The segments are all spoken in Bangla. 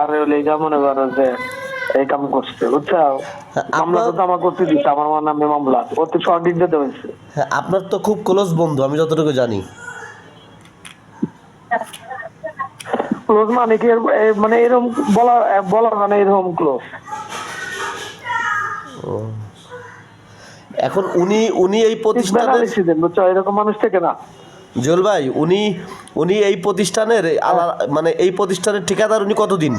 আর হলে যা মনে করো যে এই কাম করছে বুঝছ হ্যাঁ, মামলা তো জমা করতে দিচ্ছে আমার আমার নামে মামলা সঠিক দিতে হয়েছে। হ্যাঁ আপনার তো খুব ক্লোজ বন্ধু আমি যতটুকু জানি। ক্লোজ মানে কি মানে এরকম বলা বলা মানে এরকম ক্লোজ এখন উনি উনি এই প্রতিষ্ঠানের বুঝছ? এরকম মানুষ থেকে না। জুয়েল ভাই উনি উনি এই প্রতিষ্ঠানের মানে এই প্রতিষ্ঠানের ঠিকাদার উনি কতদিন?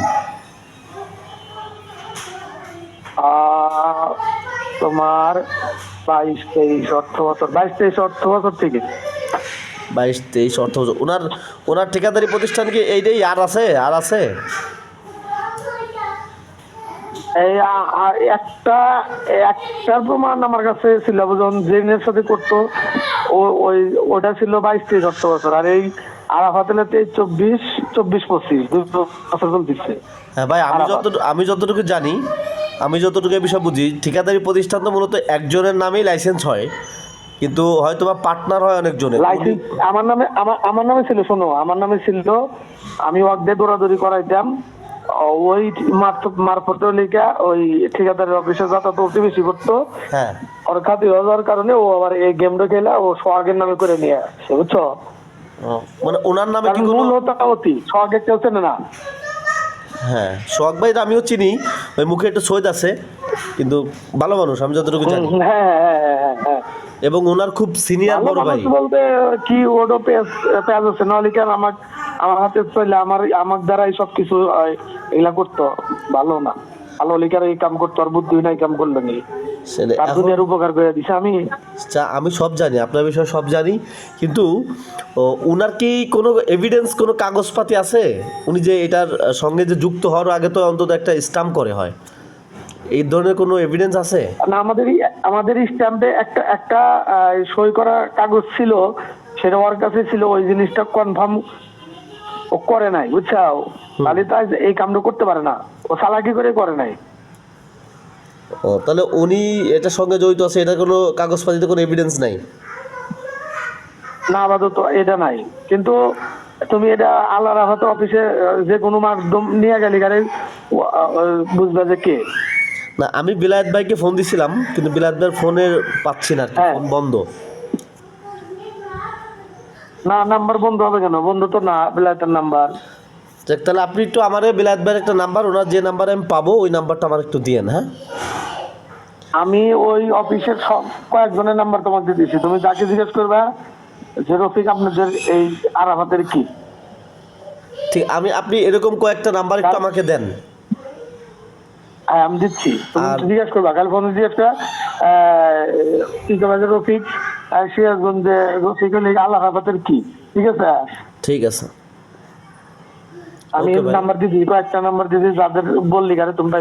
তোমার বাইশ তেইশ অর্থ বছর বাইশ তেইশ অর্থ বছর থেকে। বাইশ তেইশ অর্থ বছর। ওনার ওনার ঠিকাদারি প্রতিষ্ঠান কি এইটাই আর আছে? আর আছে? এই একটা একটার প্রমাণ আমার কাছে ছিল যখন জেনের সাথে করতো। ও- ওই ওটা ছিল বাইশ তেইশ অর্থ বছর আর এই আরাফাতেলে তেইশ চব্বিশ চব্বিশ পঁচিশ দুই বছর চলতেছে হ্যাঁ ভাই আমি। যত আমি যতটুকু জানি আমি যতটুকু এই বিষয় বুঝি ঠিকাদারি প্রতিষ্ঠান তো মূলত একজনের নামেই লাইসেন্স হয়। কিন্তু হয়তো বা পার্টনার হয় অনেকজনের। লাইসেন্স আমার নামে আমার আমার নামে ছিল শোনো আমার নামে ছিল আমি ওয়ার্ডে দৌড়াদৌড়ি করাইতাম ওই মারফত মারফত লিখা ওই ঠিকাদারের অফিসে যাতায়াত অতি বেশি করতো। হ্যাঁ। ওর খাতি হয়ে যাওয়ার কারণে ও আবার এই গেমটা খেলা ও সোহাগের নামে করে নিয়ে আসছে বুঝছ? মানে ওনার নামে কি কোনো মূল হতো অতি। সোহাগের কেউ চেনে না। হ্যাঁ সোহাগ ভাই আমিও চিনি। ওই মুখে একটা সৈদ আছে কিন্তু ভালো মানুষ আমি যতটুকু জানি। হ্যাঁ হ্যাঁ হ্যাঁ হ্যাঁ হ্যাঁ এবং ওনার খুব সিনিয়র বড় ভাই। বলতে কি ওটা পেঁয়াজ পেঁয়াজ আছে নাহলে কেন আমার আমার হাতে চলে আমার আমার দ্বারাই সবকিছু এগুলা করতো। ভালো না। ভালো লিখার এই কাম করতো আর বুদ্ধি নাই কাম করল নি তার দুনিয়ার উপকার করে দিছে আমি। আচ্ছা, আমি সব জানি আপনার বিষয়ে সব জানি কিন্তু উনার কি কোনো এভিডেন্স কোনো কাগজপাতি আছে? উনি যে এটার সঙ্গে যে যুক্ত হওয়ার আগে তো অন্তত একটা স্টাম্প করে হয়। এই ধরনের কোনো এভিডেন্স আছে? না আমাদের আমাদের স্ট্যাম্পে একটা একটা সই করা কাগজ ছিল সেটা ওর কাছে ছিল ওই জিনিসটা কনফার্ম ও করে নাই বুঝছাও? তাহলে তাই এই কামটা করতে পারে না। ও চালাকি করে করে নাই। ও তাহলে উনি এটার সঙ্গে জড়িত আছে? এটা কোনো কাগজপাতিতে কোনো এভিডেন্স নাই? না আপাতত এটা নাই। কিন্তু তুমি এটা আল্লাহ রাহাত অফিসে যে কোনো মাধ্যম নিয়ে গেলে গাড়ি বুঝবে যে কে? না আমি বিলায়ত ভাইকে ফোন দিছিলাম কিন্তু বিলায়ত ভাইয়ের ফোনের পাচ্ছি না আর হ্যাঁ। ফোন বন্ধ। না নাম্বার বন্ধ হবে কেন? বন্ধ তো না বিলাইতের নাম্বার যাক, তাহলে আপনি একটু আমারে বিলায়ত ভাইয়ের একটা নাম্বার ওনার যে নাম্বারে আমি পাবো ওই নাম্বারটা আমার একটু দিয়েন হ্যাঁ? আমি ওই অফিসের সব কয়েকজনের নাম্বার তোমাকে দিয়েছি তুমি যাকে জিজ্ঞেস করবে যে রফিক আপনাদের এই আরাফাতের কি? ঠিক আমি আপনি এরকম কয়েকটা নাম্বার একটু আমাকে দেন। হ্যাঁ আমি দিচ্ছি। তুমি জিজ্ঞেস করবা কাল ফোনে জিজ্ঞেস করবা কি রফিক? সিরাজগঞ্জে রফিক হলে আল্লাহ আরাফাতের কি? ঠিক আছে? ঠিক আছে। আমি। নাম্বার দিদি কয়েকটা নাম্বার দিদি যাদের বললি কারে তোমরা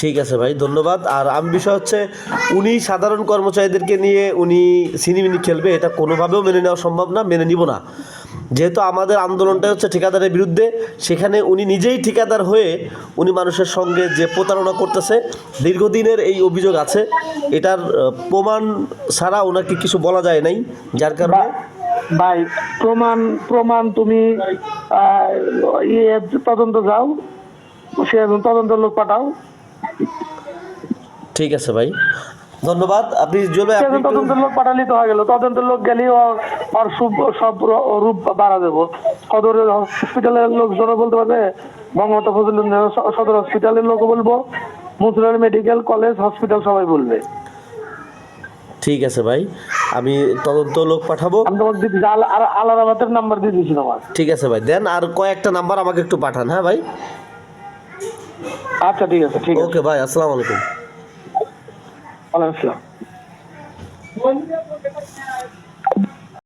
ঠিক আছে ভাই ধন্যবাদ। আর আমি বিষয় হচ্ছে উনি সাধারণ কর্মচারীদেরকে নিয়ে উনি সিনেমিনি খেলবে এটা কোনোভাবেও মেনে নেওয়া সম্ভব না মেনে নিব না। যেহেতু আমাদের আন্দোলনটা হচ্ছে ঠিকাদারের বিরুদ্ধে সেখানে উনি নিজেই ঠিকাদার হয়ে উনি মানুষের সঙ্গে যে প্রতারণা করতেছে দীর্ঘদিনের এই অভিযোগ আছে। এটার প্রমাণ ছাড়া ওনাকে কিছু বলা যায় নাই যার কারণে ভাই প্রমাণ প্রমাণ তুমি ইয়ে তদন্ত যাও সে তদন্ত লোক পাঠাও। ঠিক আছে ভাই। ধন্যবাদ। আপনি জুয়েল আপনি একটু- তদন্ত লোক পাঠালেই তো হয়ে গেল। তদন্ত লোক গেলে আর সব সব রূপ বাড়া দেবো। সদরের হসপিটালের লোকজন বলতে পারবে বঙ্গবন্ধু ফজলুল সদর হসপিটালের লোক বলব মুসলিম মেডিকেল কলেজ হসপিটাল সবাই বলবে। ঠিক আছে ভাই আমি তদন্ত লোক পাঠাবো। আর আলাদাবাদের নাম্বার দিয়ে দিয়েছি তোমার ঠিক আছে ভাই দেন আর কয়েকটা নাম্বার আমাকে একটু পাঠান হ্যাঁ ভাই? আচ্ছা ঠিক আছে ঠিক আছে। ওকে ভাই আসসালামু আলাইকুম। ওয়ালাইকুম আসসালাম